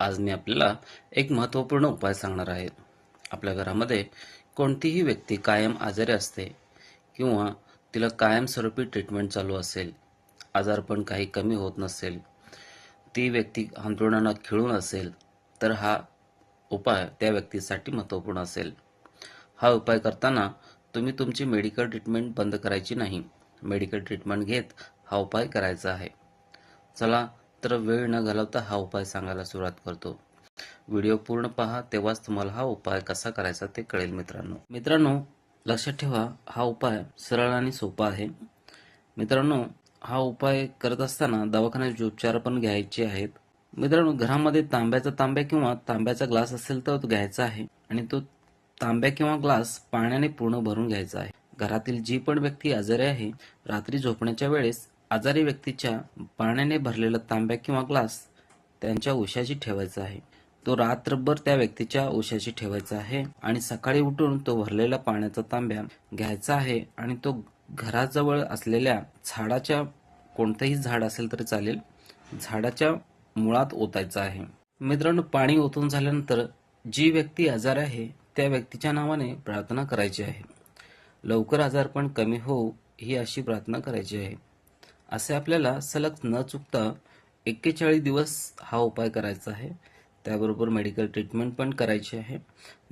आज मी आपल्याला एक महत्त्वपूर्ण उपाय सांगणार आहे. आपल्या घरामध्ये कोणतीही व्यक्ती कायम आजारी असते किंवा तिला कायमस्वरूपी ट्रीटमेंट चालू असेल आजारपण काही कमी होत नसेल ती व्यक्ती अंथरुणानं खिळून असेल तर हा उपाय त्या व्यक्तीसाठी महत्त्वपूर्ण असेल. हा उपाय करताना तुम्ही तुमची मेडिकल ट्रीटमेंट बंद करायची नाही. मेडिकल ट्रीटमेंट घेत हा उपाय करायचा आहे. चला तर वेळ न घालवता हा उपाय सांगायला सुरुवात करतो. व्हिडिओ पूर्ण पहा तेव्हाच तुम्हाला हा उपाय कसा करायचा ते कळेल मित्रांनो. मित्रांनो लक्षात ठेवा हा उपाय सरळ आणि सोपा आहे. मित्रांनो हा उपाय करत असताना दवाखान्याचे उपचार पण घ्यायचे आहेत. मित्रांनो घरामध्ये तांब्याचा तांब्या किंवा तांब्याचा ग्लास असेल तर तो घ्यायचा आहे आणि तो तांब्या किंवा ग्लास पाण्याने पूर्ण भरून घ्यायचा आहे. घरातील जी पण व्यक्ती आजारी आहे रात्री झोपण्याच्या वेळेस आजारी व्यक्तीच्या पाण्याने भरलेला तांब्या किंवा ग्लास त्यांच्या उशाशी ठेवायचा आहे. तो रात्रभर त्या व्यक्तीच्या उशाशी ठेवायचा आहे आणि सकाळी उठून तो भरलेला पाण्याचा तांब्या घ्यायचा आहे आणि तो घराजवळ असलेल्या झाडाच्या कोणतंही झाड असेल तरी चालेल झाडाच्या मुळात ओतायचा आहे. मित्रांनो पाणी ओतून झाल्यानंतर जी व्यक्ती आजार आहे त्या व्यक्तीच्या नावाने प्रार्थना करायची आहे. लवकर आजारपण कमी हो ही अशी प्रार्थना करायची आहे. असे आपल्याला सलग न चुकता एक्केचाळीस दिवस हा उपाय करायचा आहे. त्याबरोबर मेडिकल ट्रीटमेंट पण करायची आहे.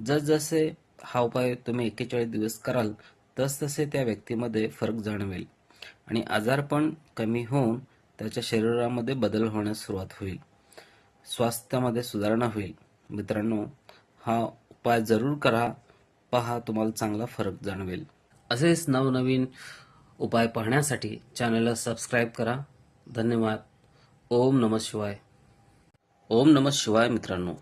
जसजसे हा उपाय तुम्ही एक्केचाळीस दिवस कराल तसतसे त्या व्यक्तीमध्ये फरक जाणवेल आणि आजारपण कमी होऊन त्याच्या शरीरामध्ये बदल होण्यास सुरुवात होईल. स्वास्थ्यामध्ये सुधारणा होईल. मित्रांनो हा उपाय जरूर करा. पहा तुम्हाला चांगला फरक जाणवेल. असेच नवनवीन उपाय पाहण्यासाठी चॅनलला सबस्क्राईब करा. धन्यवाद. ओम नमः शिवाय. ओम नमः शिवाय मित्रांनो.